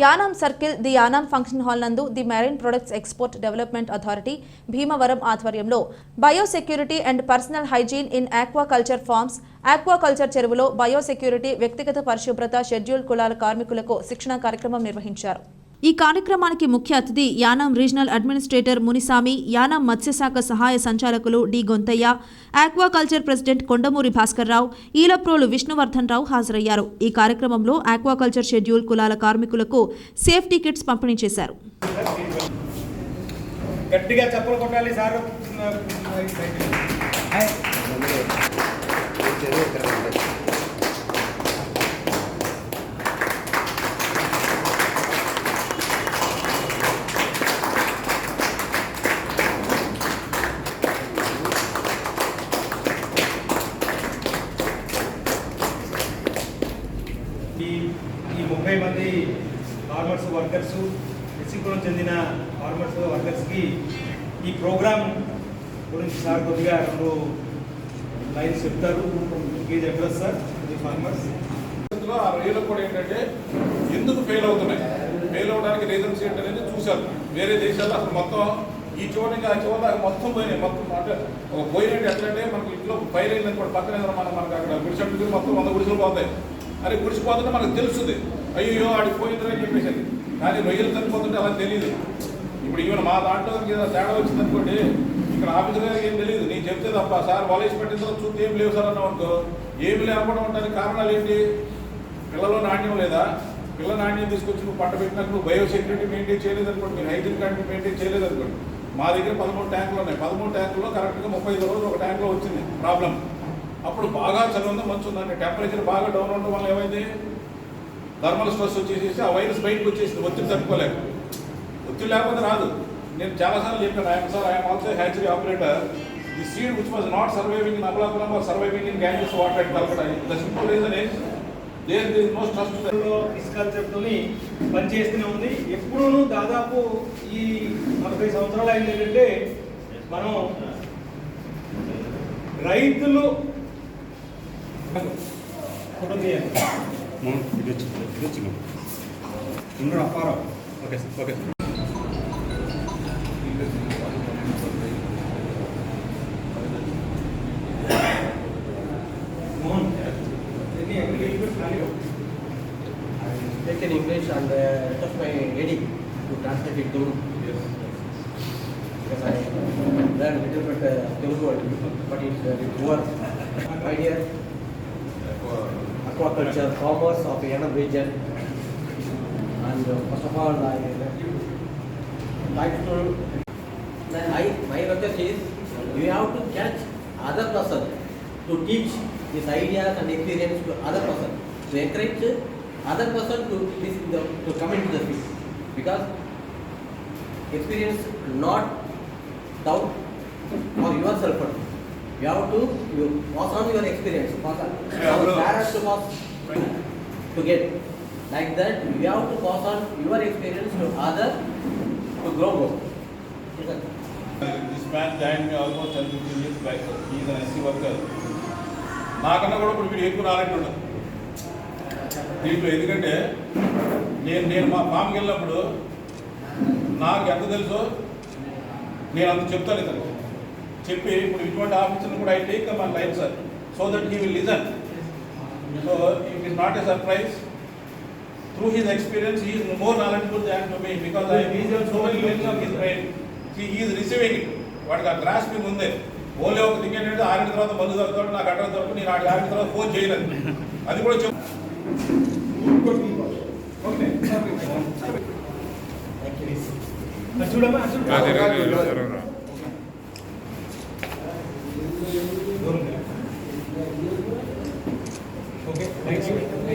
Yanam circle the Yanam function hall నందు the marine products export development authority Bhimavaram ఆధ్వర్యంలో biosecurity and personal hygiene in aquaculture farms aquaculture చెరువులో biosecurity వ్యక్తిగత పరిశుభ్రత schedule కులాల కార్మికులకు శిక్షణ కార్యక్రమం నిర్వహించారు. ఈ కార్యక్రమానికి ముఖ్య అతిథి యానాం రీజనల్ అడ్మినిస్ట్రేటర్ మునిసామి యానాం మత్స్యశాఖ సహాయ సంచాలకులు D Gontayya aquaculture president Kondamuri Bhaskarrao Elaprolu Vishnuvardhan Rao హాజరయ్యారు. ఈ కార్యక్రమంలో ఆక్వాకల్చర్ షెడ్యూల్ కులాల కార్మికులకు సేఫ్టీ కిట్స్ పంపిణీ చేశారు. గట్టిగా చప్పలు కొట్టాలి సార్. ఈ ముప్పై మంది ఫార్మర్స్ వర్కర్స్ ఎస్సీపురం చెందిన ఫార్మర్స్ వర్కర్స్కి ఈ ప్రోగ్రామ్ గురించి సార్ కొద్దిగా రెండు లైన్స్ చెప్తారు. ఇది చెప్పలేదు సార్ ఈ ఫార్మర్స్ పరిస్థితుల్లో ఆ రైలు కూడా ఏంటంటే ఎందుకు ఫెయిల్ అవుతున్నాయి? ఫెయిల్ అవడానికి రీజన్స్ ఏంటనేది చూశారు. వేరే దేశాల్లో అసలు మొత్తం ఈ చివరికి ఆ చివరి మొత్తం పోయినాయి. మొత్తం అంటే ఒక పోయినట్టు ఎట్లంటే మనకి ఇంట్లో ఫైర్ అయిందని కూడా పక్కన మనకు అక్కడ గుడిసెట్టు మొత్తం వంద గుడిసెలు పోతాయి. మరి గుడిసిపోతుంటే మనకు తెలుస్తుంది. అయ్యో ఆడికి పోయిందని చెప్పేసి కానీ రొయ్యలు చనిపోతుంటే అలా తెలియదు ఇప్పుడు ఈవెన్ మా దాంట్లో ఏదైనా తేడా వచ్చిందనుకోండి ఇక్కడ ఆఫీసర్ గారికి ఏం తెలియదు నేను చెప్తే తప్ప సార్ వలేసి పెట్టిన తర్వాత చూస్తే ఏం లేవు సార్ అన్నాం అనుకో ఏమి లేకపోవడం ఉండడానికి కారణాలు ఏంటి? పిల్లలో నాణ్యం లేదా? పిల్ల నాణ్యం తీసుకొచ్చి నువ్వు పంట పెట్టినాక నువ్వు బయోసెక్యూరిటీ మెయింటైన్ చేయలేదు అనుకోండి మీరు హైజీన్ కంట్రీ మెయింటైన్ చేయలేదు అనుకోండి. మా దగ్గర పదమూడు ట్యాంకులు ఉన్నాయి. పదమూడు ట్యాంకుల్లో కరెక్ట్గా ముప్పై ఐదు రోజులు ఒక ట్యాంకులో వచ్చింది ప్రాబ్లం అప్పుడు బాగా చలి ఉంది మంచి ఉందండి టెంపరేచర్ బాగా డౌన్ ఉండడం వల్ల ఏమైంది? థర్మల్ స్ట్రెస్ వచ్చేసేసి ఆ వైరస్ బయటకు వచ్చేసింది. ఒత్తిడి తట్టుకోలేక. ఒత్తిడి లేకపోతే రాదు. నేను చాలాసార్లు చెప్పాను I'm sir I'm also hatchery operator the seed which was not surviving in Amalapuram or surviving in Ganges water and Calcutta the simple reason is there this no trust ఇస్కాల్చర్తోని పనిచేస్తూనే ఉంది. ఎప్పుడూ దాదాపు ఈ నలభై సంవత్సరాలు అయింది ఏంటంటే మనం రైతులు இன்னொரு அப்பாரம் okay sir okay sir take in English and uh, request my AD to translate it to I learned a but it's uh, it works. Aquaculture farmers of Yanam region, and uh, first of all, I like to. I my request is you have to catch other person to teach these ideas and experience to other person to encourage other person to this the, to come into the field because experience not doubt for yourself only. you have to you pass on your experience pass on Yeah, our bro. parents to pass to get like that you have to pass on your experience to other to grow more this man join almost ten fifteen years back is an SC worker నాకన్నా కూడా ఇప్పుడు వీడు ఎక్కువ ఉండదు దీంట్లో ఎందుకంటే నేను నేను మా ఫామ్కి వెళ్ళినప్పుడు నాకు ఎంత తెలుసో నేను అంత చెప్తాను ఇతను చెప్పి ఇప్పుడు ఇటువంటి ఆఫీసర్ని కూడా I take my life sir so that he will listen so it is not a surprise through his experience, he is more knowledgeable than to me because I have so many levels of his brain. See, he is receiving it. వాడికి ఆ grasping ఉంది? Only ఒక thing ఏంటంటే ఆరిన తర్వాత మందు తగ్గుతాడు నాకు అడ్డం తగ్గుతాడు నేను ఆడికి ఆరిన తర్వాత ఫోన్ చేయలేదు అది కూడా చెప్పు. చూడమ్మా చూడు.